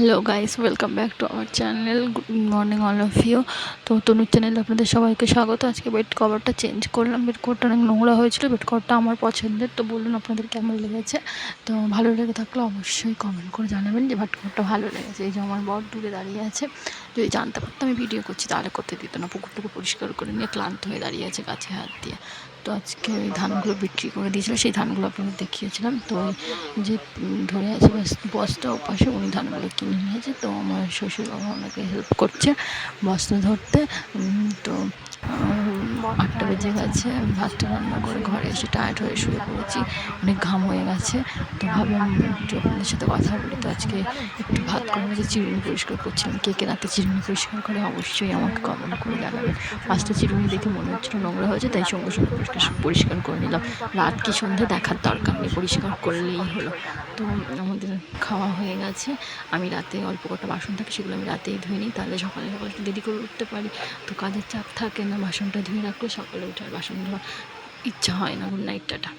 Hello guys welcome back to our channel good morning all of you তো তনুর চ্যানেলে আপনাদের সবাইকে স্বাগত। আজকে বেড কভারটা চেঞ্জ করলাম। বেড কভারটা অনেক নোংরা হয়েছিল। বেড কভারটা আমার পছন্দের। তো বলুন আপনাদের কেমন লেগেছে? তো ভালো লেগে থাকলে অবশ্যই কমেন্ট করে জানাবেন যে বেড কভারটা ভালো লেগেছে। এই যে আমার বর দূরে দাঁড়িয়ে আছে। যদি জানতে পারতাম আমি ভিডিও করছি, তাহলে করতে দিত না। পুকুরটুকু পরিষ্কার করে নিয়ে ক্লান্ত হয়ে দাঁড়িয়ে আছে গাছে হাত দিয়ে। তো আজকে ওই ধানগুলো বিক্রি করে দিয়েছিল, সেই ধানগুলো আপনাদের দেখিয়েছিলাম। তো যে ধরে আছে বাস- বস্তা ওপাশে উনি ধানগুলো কিনে নিয়েছে তো আমার শ্বশুর বাবা ওনাকে হেল্প করছে বস্তা ধরতে। তো আটটা বেজে গেছে, আমি ভাতটা রান্না করে ঘরে এসে টায়ার্ড হয়ে শুয়ে পড়েছি, অনেক ঘাম হয়ে গেছে, তো ভাবলাম একটু আপনাদের সাথে কথা বলি, তো আজকে একটু ভাত করে যে চিরুনি পরিষ্কার করছিলাম, কে কে রাতে চিরুনি পরিষ্কার করে অবশ্যই আমাকে কমেন্ট করে জানাবেন। পাঁচটা চিরুনি দেখে মনে হচ্ছিল নোংরা হয়েছে, তাই সঙ্গে সঙ্গে পরিষ্কার পরিষ্কার করে নিলাম। রাত কি সন্ধে দেখার দরকার নেই, পরিষ্কার করলেই হলো। তো আমাদের খাওয়া হয়ে গেছে, আমি রাতে অল্প কটা বাসন থাকে সেগুলো আমি রাতেই ধুয়ে নিই, তাহলে সকালে সকালে দেরি করে উঠতে পারি। তো কাজের চাপ থাকে না, বাসনটা ধুয়ে রাখলে সকালে উঠে আর বাসন ধোয়া ইচ্ছা হয় না গুড নাইট টাটা